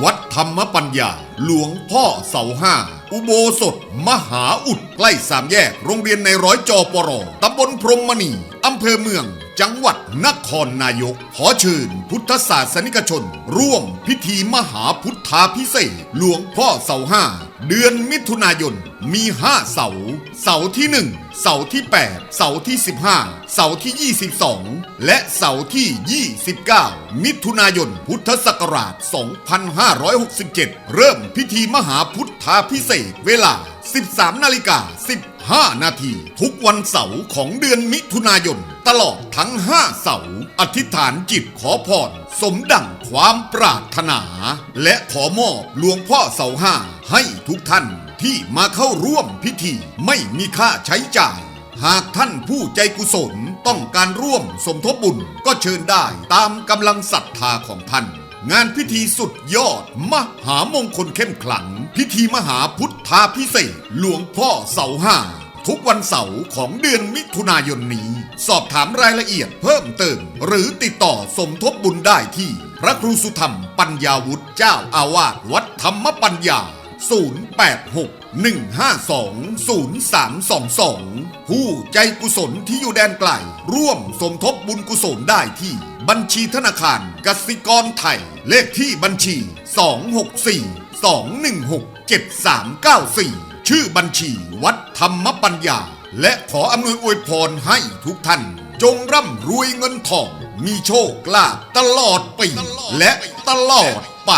What ธรรมปัญญา หลวงพ่อเสาห้า อุโบสถ มหาอุด ใกล้สามแยก โรงเรียนในร้อยจอปรตำบลพรหมมณี อำเภอเมือง จังหวัดนครนายก ขอเชิญ พุทธศาสนิกชน ร่วมพิธีมหาพุทธาพิเศษ หลวงพ่อเสาห้า เดือนมิถุนายน มี5เสา เสาที่1เสาที่ 8 เสาที่ 15 เสาที่ 22 และเสาที่ 29 มิถุนายน พุทธศักราช2567 เริ่มพิธีมหาพุทธาพิเศษเวลา 13นาฬิกา15 นาที ทุกวันเสาร์ของเดือนมิถุนายน ตลอดทั้ง 5 เสาร์อธิษฐานจิตขอพร สมดังความปรารถนา และขอมอบหลวงพ่อเสาห้าให้ทุกท่านที่มาเข้าร่วมพิธีไม่มีค่าใช้จ่าย หากท่านผู้ใจกุศลต้องการร่วมสมทบบุญก็เชิญได้ตามกำลังศรัทธาของท่าน งานพิธีสุดยอด มหามงคลเข้มขลัง พิธีมหาพุทธาพิเศษหลวงพ่อเสาห้าทุกวันเสาร์ของเดือนมิถุนายนนี้ สอบถามรายละเอียดเพิ่มเติม หรือติดต่อสมทบบุญได้ที่ พระครูสุธรรมปัญญาวุฒิเจ้าอาวาสวัดธรรมปัญญา 086-152-0322 ผู้ใจกุศลที่อยู่แดนไกล ร่วมสมทบบุญกุศลได้ที่ บัญชีธนาคารกสิกรไทย เลขที่บัญชี 264-216-7394 ชื่อบัญชีวัดธรรมปัญญา และขออำนวยอวยพรให้ทุกท่าน จงร่ำรวยเงินทอง มีโชคลาภตลอดปีและตลอดไป